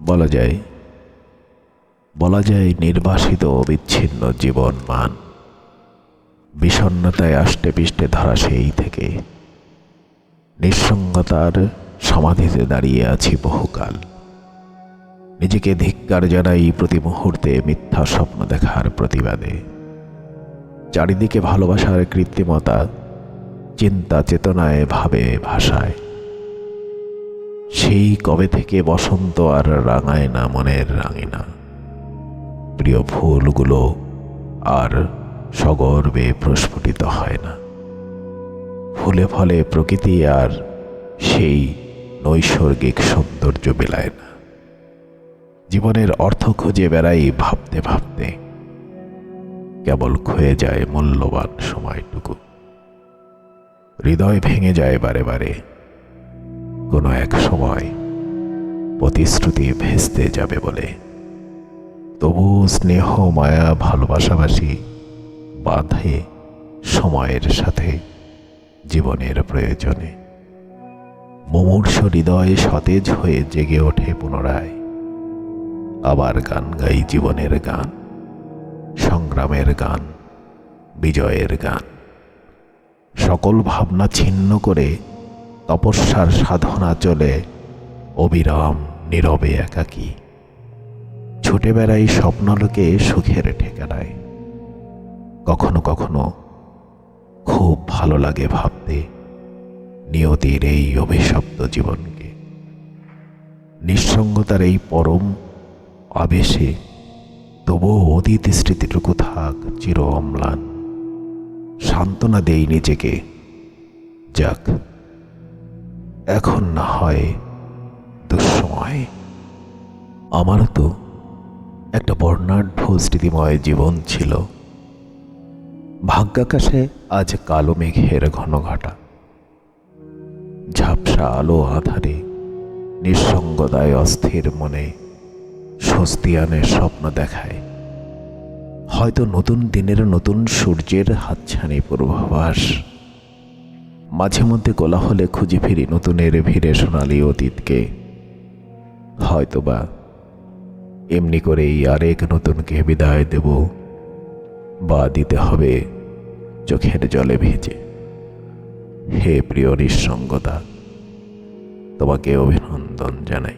বলা যায় বলা যায় নির্বাসিত অবিচ্ছিন্ন জীবন মান বিষণ্ণতায় আষ্টে পিষ্টে ধরা সেই থেকে। নিঃসঙ্গতার সমাধিতে দাঁড়িয়ে আছি বহুকাল। নিজেকে ধিক্কার জানাই প্রতি মুহূর্তে মিথ্যা স্বপ্ন দেখার প্রতিবাদে। চারিদিকে ভালোবাসার কৃত্রিমতা চিন্তা চেতনায় ভাবে ভাষায় সেই কবে থেকে বসন্ত আর রাঙায় না মনের রাঙিনা? প্রিয় ফুলগুলো আর সগর্বে প্রস্ফুটিত হয় না। ফুলে ফলে প্রকৃতি আর সেই নৈসর্গিক সৌন্দর্য বেলায় না। জীবনের অর্থ খুঁজে বেড়াই ভাবতে ভাবতে। কেবল ক্ষয়ে যায় মূল্যবান সময়টুকু। হৃদয় ভেঙে যায় বারে বারে। কোনো এক সময় প্রতিশ্রুতি ভেস্তে যাবে বলে। তবু স্নেহ, মায়া, ভালোবাসাবাসি বাঁধে সময়ের সাথে জীবনের প্রয়োজনে। মুমূর্ষ হৃদয় সতেজ হয়ে জেগে ওঠে পুনরায়। আবার গান গাই জীবনের গান, সংগ্রামের গান, বিজয়ের গান। সকল ভাবনা ছিন্ন করে তপস্যার সাধনা চলে, অবিরাম নীরবে একাকী। ছুটে বেড়াই স্বপ্নলোকে সুখের ঠিকানায়। কখনো কখনো খুব ভালো লাগে ভাবতে নিয়তির এই অভিশপ্ত জীবনকে। নিঃসঙ্গতার এই পরম আবেশে তবুও অতীত স্মৃতিটুকু থাক চির অম্লান। সান্ত্বনা দেই নিজেকে। যাক এখন না হয় দুঃসময়। আমারও তো একটা বর্ণাঢ্য স্মৃতিময় জীবন ছিল। ভাগ্যাকাশে আজ কালো মেঘের ঘন ঘটা। ঝাপসা আলো আধারে নিঃসঙ্গদায় অস্থির মনে স্বস্তি আনে স্বপ্ন দেখায়। হয়তো নতুন দিনের নতুন সূর্যের হাতছানি পূর্বাভাস মাঝে মধ্যে কোলাহলে খুঁজে ফিরি নতুনের ভিড়ে সোনালি অতীতকে। হয়তোবা এমনি করেই আরেক নতুনকে বিদায় দেব বা দিতে হবে চোখের জলে ভেজে। হে প্রিয় নিঃসঙ্গতা, তোমাকে অভিনন্দন জানাই।